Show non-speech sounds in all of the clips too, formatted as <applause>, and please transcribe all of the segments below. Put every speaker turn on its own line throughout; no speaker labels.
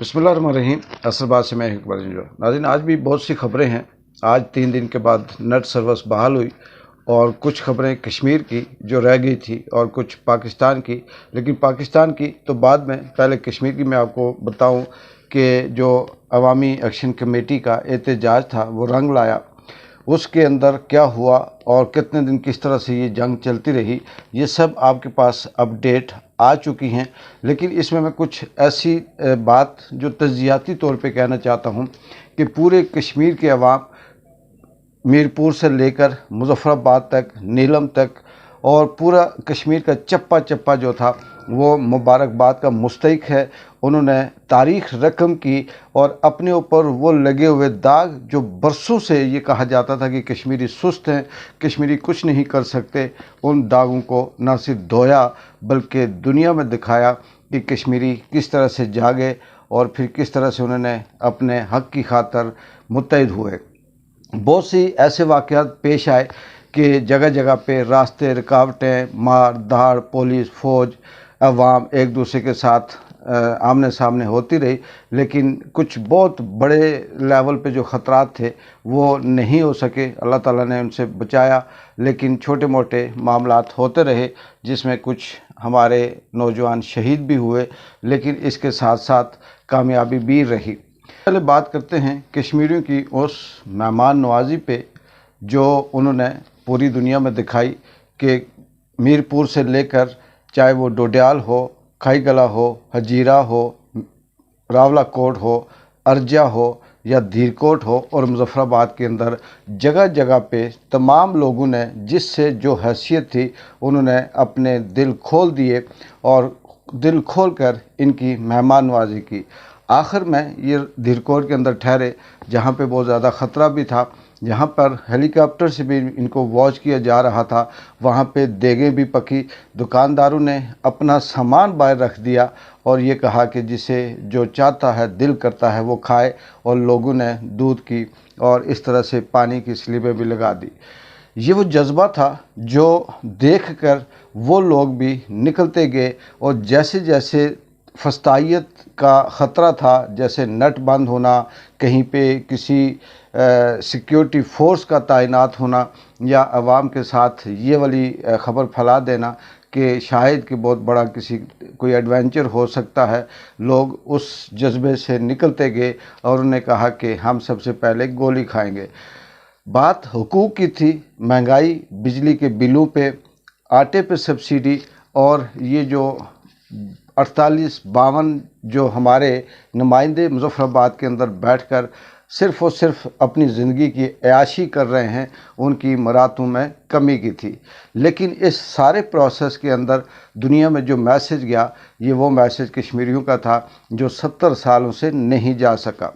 بسم اللہ الرحمن الرحیم، اصل بات سے میں اقبال جنجو ناظرین، آج بھی بہت سی خبریں ہیں۔ آج تین دن کے بعد نیٹ سروس بحال ہوئی اور کچھ خبریں کشمیر کی جو رہ گئی تھی اور کچھ پاکستان کی۔ لیکن پاکستان کی تو بعد میں، پہلے کشمیر کی میں آپ کو بتاؤں کہ جو عوامی ایکشن کمیٹی کا احتجاج تھا، وہ رنگ لایا۔ اس کے اندر کیا ہوا اور کتنے دن کس طرح سے یہ جنگ چلتی رہی، یہ سب آپ کے پاس اپڈیٹ آ چکی ہیں۔ لیکن اس میں میں کچھ ایسی بات جو تجزیاتی طور پہ کہنا چاہتا ہوں کہ پورے کشمیر کے عوام میرپور سے لے کر مظفر آباد تک، نیلم تک اور پورا کشمیر کا چپا چپا جو تھا وہ مبارکباد کا مستحق ہے۔ انہوں نے تاریخ رقم کی اور اپنے اوپر وہ لگے ہوئے داغ جو برسوں سے یہ کہا جاتا تھا کہ کشمیری سست ہیں، کشمیری کچھ نہیں کر سکتے۔ ان داغوں کو نہ صرف دھویا بلکہ دنیا میں دکھایا کہ کشمیری کس طرح سے جاگے اور پھر کس طرح سے انہوں نے اپنے حق کی خاطر متحد ہوئے۔ بہت سی ایسے واقعات پیش آئے کہ جگہ جگہ پہ راستے، رکاوٹیں، مار، دھاڑ، پولیس، فوج عوام ایک دوسرے کے ساتھ آمنے سامنے ہوتی رہی، لیکن کچھ بہت بڑے لیول پہ جو خطرات تھے وہ نہیں ہو سکے۔ اللہ تعالیٰ نے ان سے بچایا، لیکن چھوٹے موٹے معاملات ہوتے رہے، جس میں کچھ ہمارے نوجوان شہید بھی ہوئے، لیکن اس کے ساتھ ساتھ کامیابی بھی رہی۔ پہلے بات کرتے ہیں کشمیریوں کی اس مہمان نوازی پہ، جو انہوں نے پوری دنیا میں دکھائی کہ میرپور سے لے کر چاہے وہ ڈوڈیال ہو کھائی گلا ہو، ہجیرہ ہو، راولہ کوٹ ہو ارجہ ہو یا دھیرکوٹ ہو اور مظفر آباد کے اندر جگہ جگہ پہ تمام لوگوں نے جس سے جو حیثیت تھی، انہوں نے اپنے دل کھول دیے اور دل کھول کر ان کی مہمان نوازی کی۔ آخر میں یہ دھیرکوٹ کے اندر ٹھہرے، جہاں پہ بہت زیادہ خطرہ بھی تھا جہاں پر ہیلی کاپٹر سے بھی ان کو واچ کیا جا رہا تھا، وہاں پہ دیگیں بھی پکی۔ دکانداروں نے اپنا سامان باہر رکھ دیا اور یہ کہا کہ جسے جو چاہتا ہے، دل کرتا ہے، وہ کھائے اور لوگوں نے دودھ کی اور اس طرح سے پانی کی سلیبیں بھی لگا دی۔ یہ وہ جذبہ تھا جو دیکھ کر وہ لوگ بھی نکلتے گئے اور جیسے جیسے فستائیت کا خطرہ تھا، جیسے نٹ بند ہونا، کہیں پہ کسی سیکیورٹی فورس کا تعینات ہونا یا عوام کے ساتھ یہ والی خبر پھیلا دینا کہ شاید کہ بہت بڑا کسی، کوئی ایڈوینچر ہو سکتا ہے۔ لوگ اس جذبے سے نکلتے گئے اور انہوں نے کہا کہ ہم سب سے پہلے گولی کھائیں گے۔ بات حقوق کی تھی، مہنگائی، بجلی کے بلوں پہ، آٹے پہ سبسیڈی اور یہ جو اڑتالیس باون جو ہمارے نمائندے مظفر آباد کے اندر بیٹھ کر صرف اور صرف اپنی زندگی کی عیاشی کر رہے ہیں، ان کی مراتوں میں کمی کی تھی۔ لیکن اس سارے پروسیس کے اندر دنیا میں جو میسج گیا، یہ وہ میسج کشمیریوں کا تھا جو ستر سالوں سے نہیں جا سکا۔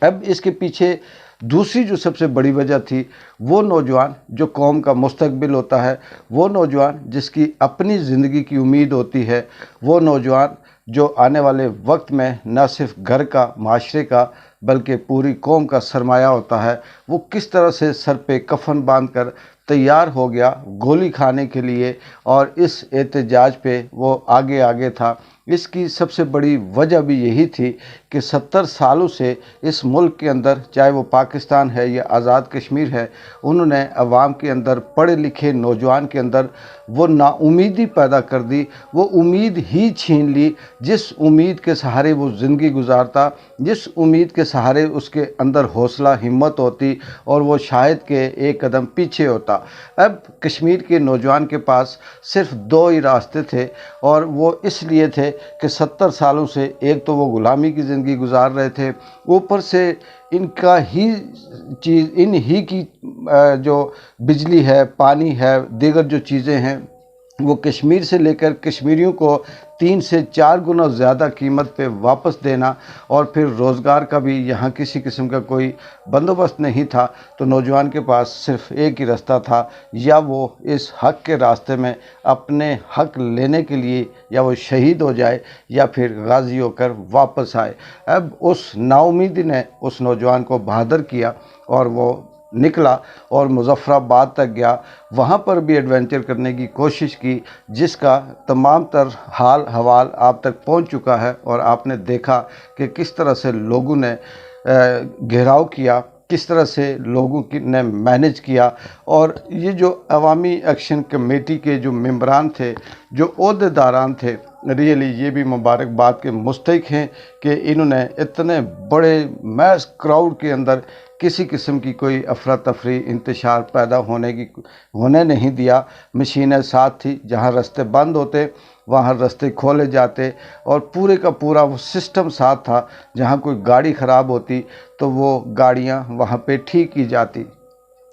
اب اس کے پیچھے دوسری جو سب سے بڑی وجہ تھی وہ نوجوان جو قوم کا مستقبل ہوتا ہے، وہ نوجوان جس کی اپنی زندگی کی امید ہوتی ہے، وہ نوجوان جو آنے والے وقت میں نہ صرف گھر کا معاشرے کا بلکہ پوری قوم کا سرمایہ ہوتا ہے۔ وہ کس طرح سے سر پہ کفن باندھ کر تیار ہو گیا گولی کھانے کے لیے اور اس احتجاج پہ وہ آگے آگے تھا۔ اس کی سب سے بڑی وجہ بھی یہی تھی کہ ستر سالوں سے اس ملک کے اندر چاہے وہ پاکستان ہے یا آزاد کشمیر ہے، انہوں نے عوام کے اندر پڑھے لکھے نوجوان کے اندر وہ نا امیدی پیدا کر دی، وہ امید ہی چھین لی، جس امید کے سہارے وہ زندگی گزارتا، جس امید کے سہارے اس کے اندر حوصلہ، ہمت ہوتی اور وہ شاید کہ ایک قدم پیچھے ہوتا۔ اب کشمیر کے نوجوان کے پاس صرف دو ہی راستے تھے اور وہ اس لیے تھے کہ ستر سالوں سے ایک تو وہ غلامی کی زندگی گزار رہے تھے، اوپر سے ان کا ہی چیز، ان ہی کی جو بجلی ہے، پانی ہے، دیگر جو چیزیں ہیں وہ کشمیر سے لے کر کشمیریوں کو تین سے چار گنا زیادہ قیمت پہ واپس دینا اور پھر روزگار کا بھی یہاں کسی قسم کا کوئی بندوبست نہیں تھا، تو نوجوان کے پاس صرف ایک ہی رستہ تھا، یا وہ اس حق کے راستے میں اپنے حق لینے کے لیے یا وہ شہید ہو جائے یا پھر غازی ہو کر واپس آئے۔ اب اس نا امیدی نے اس نوجوان کو بہادر کیا اور وہ نکلا اور مظفر آباد تک گیا، وہاں پر بھی ایڈونچر کرنے کی کوشش کی، جس کا تمام تر حال حوال آپ تک پہنچ چکا ہے اور آپ نے دیکھا کہ کس طرح سے لوگوں نے گھیراؤ کیا، کس طرح سے لوگوں کی نے مینج کیا اور یہ جو عوامی ایکشن کمیٹی کے جو ممبران تھے، جو عہدے داران تھے ریئلی یہ بھی مبارکباد کے مستحق ہیں کہ انہوں نے اتنے بڑے میس کراؤڈ کے اندر کسی قسم کی کوئی افراتفری انتشار پیدا ہونے کی ہونے نہیں دیا۔ مشینیں ساتھ تھی، جہاں رستے بند ہوتے، وہاں رستے کھولے جاتے اور پورے کا پورا وہ سسٹم ساتھ تھا۔ جہاں کوئی گاڑی خراب ہوتی تو وہ گاڑیاں وہاں پہ ٹھیک کی جاتی۔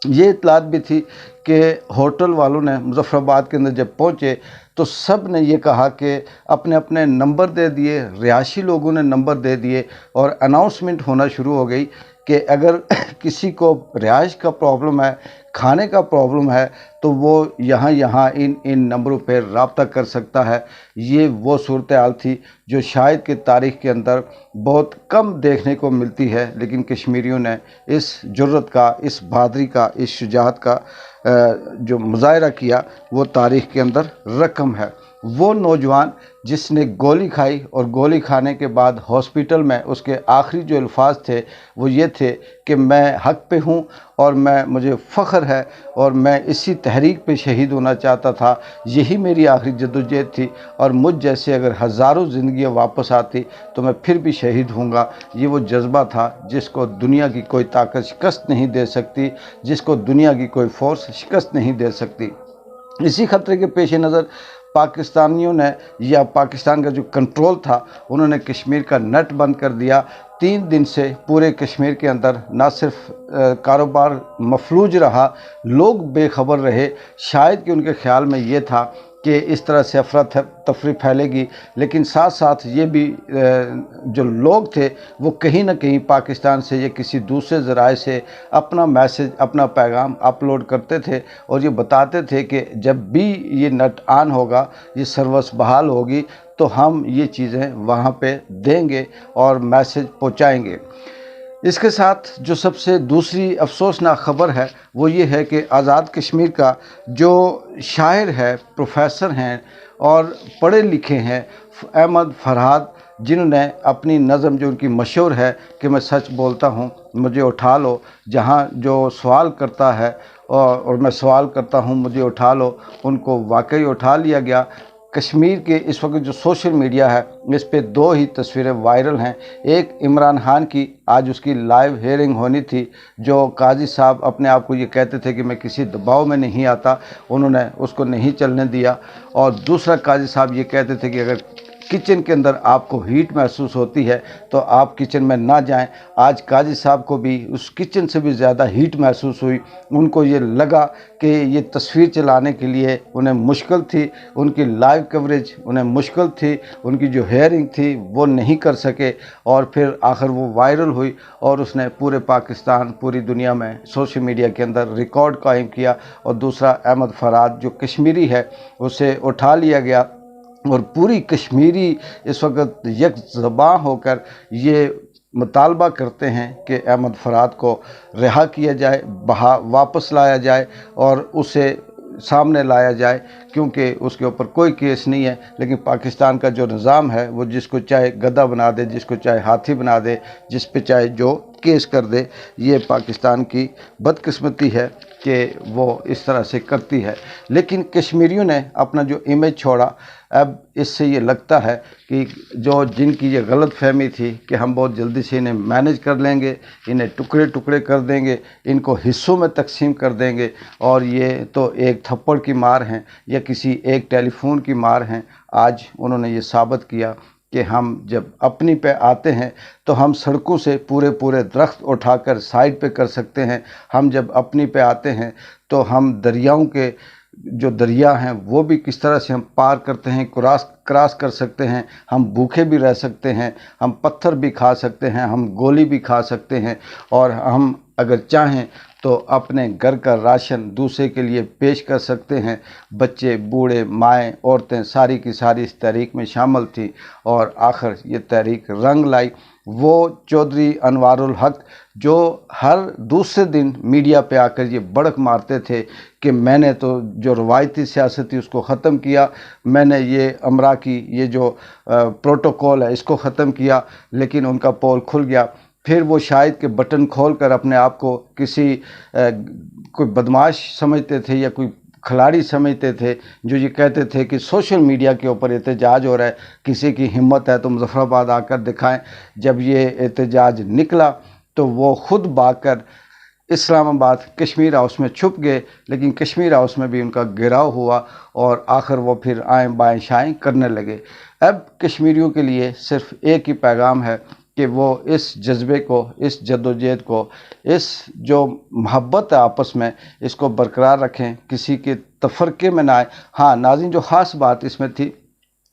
یہ اطلاعات بھی تھی کہ ہوٹل والوں نے مظفر آباد کے اندر جب پہنچے تو سب نے یہ کہا کہ اپنے اپنے نمبر دے دیے ریاشی لوگوں نے نمبر دے دیے اور اناؤنسمنٹ ہونا شروع ہو گئی کہ اگر <coughs> کسی کو رہائش کا پرابلم ہے، کھانے کا پرابلم ہے، تو وہ یہاں یہاں ان ان نمبروں پہ رابطہ کر سکتا ہے۔ یہ وہ صورتحال تھی جو شاید کہ تاریخ کے اندر بہت کم دیکھنے کو ملتی ہے، لیکن کشمیریوں نے اس جرت کا، اس بہادری کا، اس شجاعت کا جو مظاہرہ کیا، وہ تاریخ کے اندر رقم ہے۔ وہ نوجوان جس نے گولی کھائی اور گولی کھانے کے بعد ہاسپیٹل میں اس کے آخری جو الفاظ تھے وہ یہ تھے کہ میں حق پہ ہوں اور میں مجھے فخر ہے اور میں اسی تحریک پہ شہید ہونا چاہتا تھا۔ یہی میری آخری جدوجہد تھی اور مجھ جیسے اگر ہزاروں زندگیاں واپس آتی تو میں پھر بھی شہید ہوں گا۔ یہ وہ جذبہ تھا جس کو دنیا کی کوئی طاقت شکست نہیں دے سکتی، جس کو دنیا کی کوئی فورس شکست نہیں دے سکتی۔ اسی خطرے کے پیش نظر پاکستانیوں نے یا پاکستان کا جو کنٹرول تھا، انہوں نے کشمیر کا نٹ بند کر دیا۔ تین دن سے پورے کشمیر کے اندر نہ صرف کاروبار مفلوج رہا، لوگ بے خبر رہے۔ شاید کہ ان کے خیال میں یہ تھا کہ اس طرح سے افراد تفریح پھیلے گی۔ لیکن ساتھ ساتھ یہ بھی جو لوگ تھے، وہ کہیں نہ کہیں پاکستان سے یا کسی دوسرے ذرائع سے اپنا میسج، اپنا پیغام اپلوڈ کرتے تھے اور یہ بتاتے تھے کہ جب بھی یہ نٹ آن ہوگا، یہ سروس بحال ہوگی، تو ہم یہ چیزیں وہاں پہ دیں گے اور میسج پہنچائیں گے۔ اس کے ساتھ جو سب سے دوسری افسوسناک خبر ہے، وہ یہ ہے کہ آزاد کشمیر کا جو شاعر ہے، پروفیسر ہیں اور پڑھے لکھے ہیں احمد فرحاد جنہوں نے اپنی نظم جو ان کی مشہور ہے کہ میں سچ بولتا ہوں، مجھے اٹھا لو، جہاں جو سوال کرتا ہے اور میں سوال کرتا ہوں، مجھے اٹھا لو، ان کو واقعی اٹھا لیا گیا۔ کشمیر کے اس وقت جو سوشل میڈیا ہے، اس پہ دو ہی تصویریں وائرل ہیں۔ ایک عمران خان کی، آج اس کی لائیو ہیئرنگ ہونی تھی، جو قاضی صاحب اپنے آپ کو یہ کہتے تھے کہ میں کسی دباؤ میں نہیں آتا، انہوں نے اس کو نہیں چلنے دیا۔ اور دوسرا قاضی صاحب یہ کہتے تھے کہ اگر کچن کے اندر آپ کو ہیٹ محسوس ہوتی ہے، تو آپ کچن میں نہ جائیں۔ آج قاضی صاحب کو بھی اس کچن سے بھی زیادہ ہیٹ محسوس ہوئی۔ ان کو یہ لگا کہ یہ تصویر چلانے کے لیے انہیں مشکل تھی۔ ان کی لائیو کوریج انہیں مشکل تھی۔ ان کی جو ہیئرنگ تھی وہ نہیں کر سکے۔ اور پھر آخر وہ وائرل ہوئی اور اس نے پورے پاکستان، پوری دنیا میں سوشل میڈیا کے اندر ریکارڈ قائم کیا۔ اور دوسرا احمد فراد جو کشمیری ہے، اسے اٹھا لیا گیا۔ اور پوری کشمیری اس وقت یک زباں ہو کر یہ مطالبہ کرتے ہیں کہ احمد فراد کو رہا کیا جائے، بہا واپس لایا جائے اور اسے سامنے لایا جائے، کیونکہ اس کے اوپر کوئی کیس نہیں ہے۔ لیکن پاکستان کا جو نظام ہے، وہ جس کو چاہے گدہ بنا دے، جس کو چاہے ہاتھی بنا دے، جس پہ چاہے جو کیس کر دے، یہ پاکستان کی بدقسمتی ہے کہ وہ اس طرح سے کرتی ہے۔ لیکن کشمیریوں نے اپنا جو امیج چھوڑا اب اس سے یہ لگتا ہے کہ جو جن کی یہ غلط فہمی تھی کہ ہم بہت جلدی سے انہیں مینج کر لیں گے، انہیں ٹکڑے ٹکڑے کر دیں گے، ان کو حصوں میں تقسیم کر دیں گے، اور یہ تو ایک تھپڑ کی مار ہیں یا کسی ایک ٹیلی فون کی مار ہیں۔ آج انہوں نے یہ ثابت کیا کہ ہم جب اپنی پہ آتے ہیں تو ہم سڑکوں سے پورے پورے درخت اٹھا کر سائڈ پہ کر سکتے ہیں۔ ہم جب اپنی پہ آتے ہیں تو ہم دریاؤں کے جو دریا ہیں وہ بھی کس طرح سے ہم پار کرتے ہیں، کراس کراس کر سکتے ہیں، ہم بھوکے بھی رہ سکتے ہیں، ہم پتھر بھی کھا سکتے ہیں، ہم گولی بھی کھا سکتے ہیں، اور ہم اگر چاہیں تو اپنے گھر کا راشن دوسرے کے لیے پیش کر سکتے ہیں۔ بچے، بوڑھے، مائیں، عورتیں ساری کی ساری اس تحریک میں شامل تھیں، اور آخر یہ تحریک رنگ لائی۔ وہ چودھری انوار الحق جو ہر دوسرے دن میڈیا پہ آ کر یہ بڑک مارتے تھے کہ میں نے تو جو روایتی سیاست تھی اس کو ختم کیا، میں نے یہ امرا کی یہ جو پروٹوکول ہے اس کو ختم کیا، لیکن ان کا پول کھل گیا۔ پھر وہ شاید کہ بٹن کھول کر اپنے آپ کو کسی کوئی بدماش سمجھتے تھے یا کوئی کھلاڑی سمجھتے تھے، جو یہ کہتے تھے کہ سوشل میڈیا کے اوپر احتجاج ہو رہا ہے، کسی کی ہمت ہے تو مظفر آباد آ کر دکھائیں۔ جب یہ احتجاج نکلا تو وہ خود با کر اسلام آباد کشمیر ہاؤس میں چھپ گئے، لیکن کشمیر ہاؤس میں بھی ان کا گراؤ ہوا اور آخر وہ پھر آئیں بائیں شائیں کرنے لگے۔ اب کشمیریوں کے لیے صرف ایک ہی پیغام ہے کہ وہ اس جذبے کو، اس جد و جہد کو، اس جو محبت ہے آپس میں، اس کو برقرار رکھیں، کسی کے تفرقے میں نہ آئے ہاں ناظرین، جو خاص بات اس میں تھی،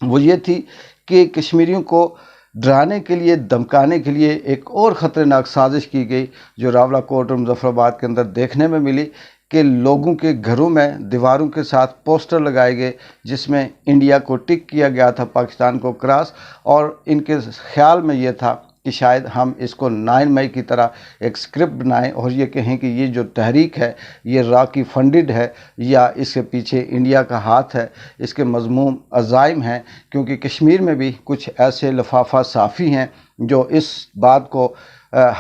وہ یہ تھی کہ کشمیریوں کو ڈرانے کے لیے دمکانے کے لیے ایک اور خطرناک سازش کی گئی، جو راولہ کوٹ اور مظفر آباد کے اندر دیکھنے میں ملی کہ لوگوں کے گھروں میں دیواروں کے ساتھ پوسٹر لگائے گئے، جس میں انڈیا کو ٹک کیا گیا تھا، پاکستان کو کراس، اور ان کے خیال میں یہ تھا کہ شاید ہم اس کو نائن مئی کی طرح ایک سکرپٹ بنائیں اور یہ کہیں کہ یہ جو تحریک ہے، یہ راکی فنڈڈ ہے یا اس کے پیچھے انڈیا کا ہاتھ ہے، اس کے مضموم عزائم ہیں، کیونکہ کشمیر میں بھی کچھ ایسے لفافہ صافی ہیں جو اس بات کو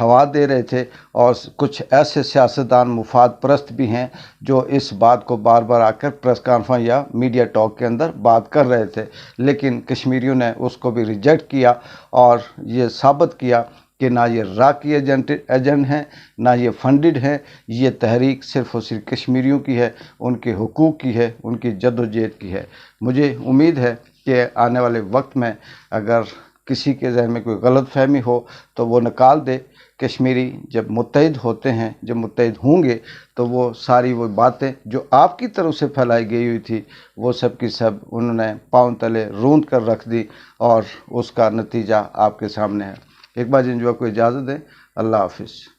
ہوا دے رہے تھے اور کچھ ایسے سیاستدان مفاد پرست بھی ہیں جو اس بات کو بار بار آ کر پریس کانفرنس یا میڈیا ٹاک کے اندر بات کر رہے تھے۔ لیکن کشمیریوں نے اس کو بھی ریجیکٹ کیا اور یہ ثابت کیا کہ نہ یہ راکی ایجنٹ ایجنٹ ہیں، نہ یہ فنڈڈ ہیں۔ یہ تحریک صرف اور صرف کشمیریوں کی ہے، ان کے حقوق کی ہے، ان کی جد و جہد کی ہے۔ مجھے امید ہے کہ آنے والے وقت میں اگر کسی کے ذہن میں کوئی غلط فہمی ہو تو وہ نکال دے۔ کشمیری جب متحد ہوتے ہیں، جب متحد ہوں گے تو وہ ساری وہ باتیں جو آپ کی طرف سے پھیلائی گئی ہوئی تھی، وہ سب کی سب انہوں نے پاؤں تلے روند کر رکھ دی اور اس کا نتیجہ آپ کے سامنے ہے۔ ایک بار جن جو کو اجازت دیں۔ اللہ حافظ۔